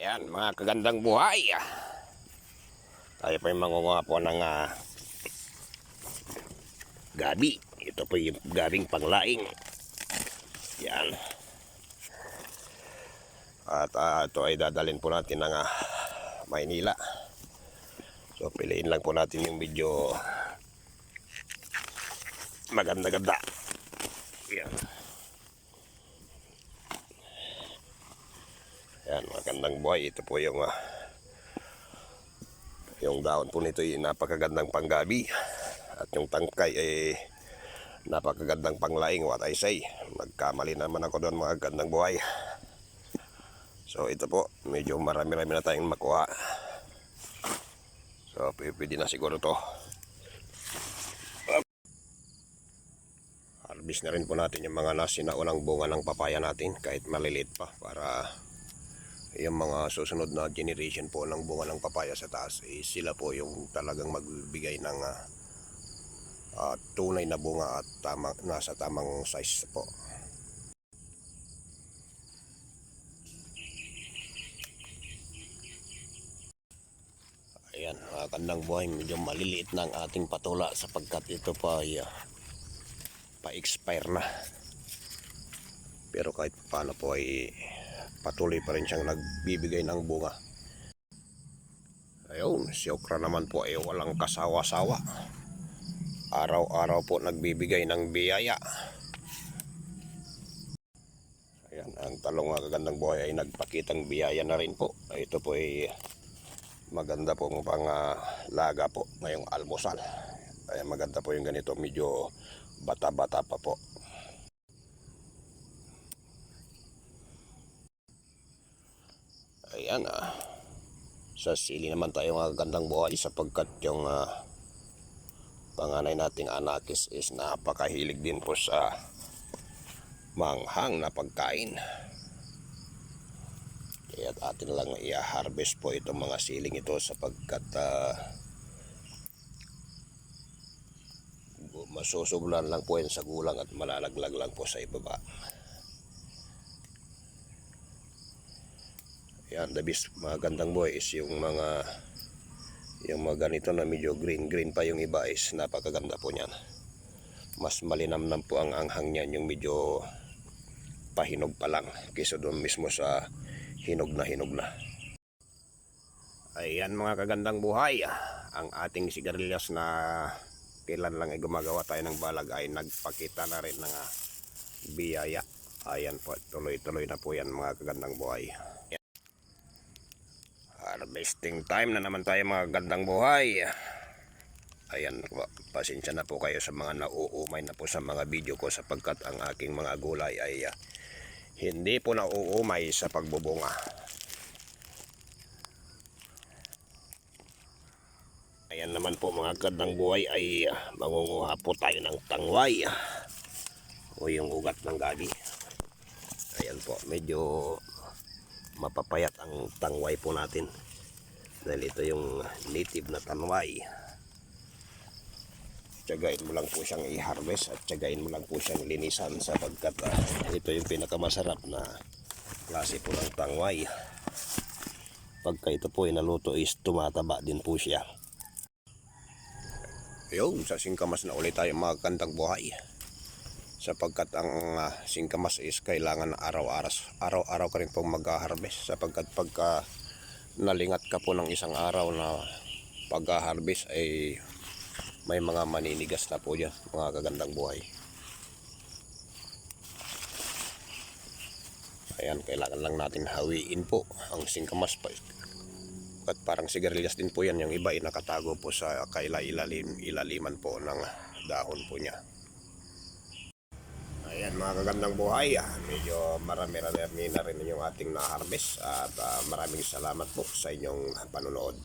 Ayan, mga kagandang buhay. Tayo po yung mangunguha po ng ah, gabi. Ito po yung gabing panglaing. Yan. At ah, ito ay dadalhin po natin ng ah, Maynila. So piliin lang po natin yung medyo maganda-ganda. Yan. Yan, magandang buhay. Ito po yung ah, yung daon po nito ay napakagandang panggabi. At yung tangkay ay napakagandang panglaing what I say. Magkamali naman ako doon mga gandang buhay. So ito po, medyo marami-rami na tayong makuha. So pwede na siguro to. Harvest na rin po natin yung mga nasinaunang bunga ng papaya natin kahit maliliit pa para yung mga susunod na generation po ng bunga ng papaya sa taas eh, sila po yung talagang magbibigay ng ah, ah, tunay na bunga at tama, nasa tamang size po. Ayan, mga kandang buhay, medyo maliliit na ating patula sapagkat ito pa ay ah, pa-expire na. Pero kahit paano po ay patuloy pa rin siyang nagbibigay ng bunga. Ayun, si Okra naman po ay walang kasawa-sawa. Araw-araw po nagbibigay ng biyaya. Ayan, ang talong kagandang buhay ay nagpakitang biyaya na rin po. Ito po ay maganda pong pang ah, laga po ngayong almusal. Kaya maganda po yung ganito, medyo bata-bata pa po. Ayan ah. Sa sili naman tayo mga gandang buhay sapagkat yung ah, panganay nating anakis is napakahilig din po sa manghang na pagkain. Kaya atin lang i-harvest po itong mga siling ito sapagkat ah, gu- masusublan lang po yan sa gulang at malalaglag lang po sa ibaba. Yan, the best mga gandang boy is yung mga yung mga ganito na medyo green green pa yung iba is napakaganda po niyan. Mas malinamnam po ang anghang niyan yung medyo pahinog pa lang kaysa doon mismo sa hinog na hinog na. Ayan mga kagandang buhay, ang ating sigarilyas na kailan lang ay gumagawa tayo ng balag ay nagpakita na rin ng ah, biyaya. Ayan po, tuloy-tuloy na po yan mga kagandang buhay. Harvesting time na naman tayo mga gandang buhay. Ayan pasensya na po kayo sa mga nauumay na po sa mga video ko sapagkat ang aking mga gulay ay ah, hindi po nauumay sa pagbubunga. Ayan naman po mga gandang buhay ay ah, mangunguha po tayo ng tangway o yung ugat ng gabi. Ayan po, medyo mapapayat ang tangway po natin. Dahil ito yung native na tanway tsagain mo lang po siyang i-harvest at tsagain mo lang po siyang linisan sapagkat ah, ito yung pinakamasarap na klase po ng tangway. Pagka ito po ay naluto is tumataba din po siya. Yun sa singkamas na ulit tayo mga kandang buhay sapagkat ang ah, singkamas is kailangan araw-araw araw-araw ka rin pong mag-harvest sapagkat pagka nalingat ka po ng isang araw na pag-harvest ay may mga maninigas na po yan mga kagandang buhay. Ayan kailangan lang natin hawiin po ang singkamas pa at parang sigarilyas din po yan yung iba ay nakatago po sa kaila ilalim ilaliman po ng dahon po niya Ayan mga kagandang buhay, ah, medyo marami-rami na rin yung ating na-harvest at ah, maraming salamat po sa inyong panonood.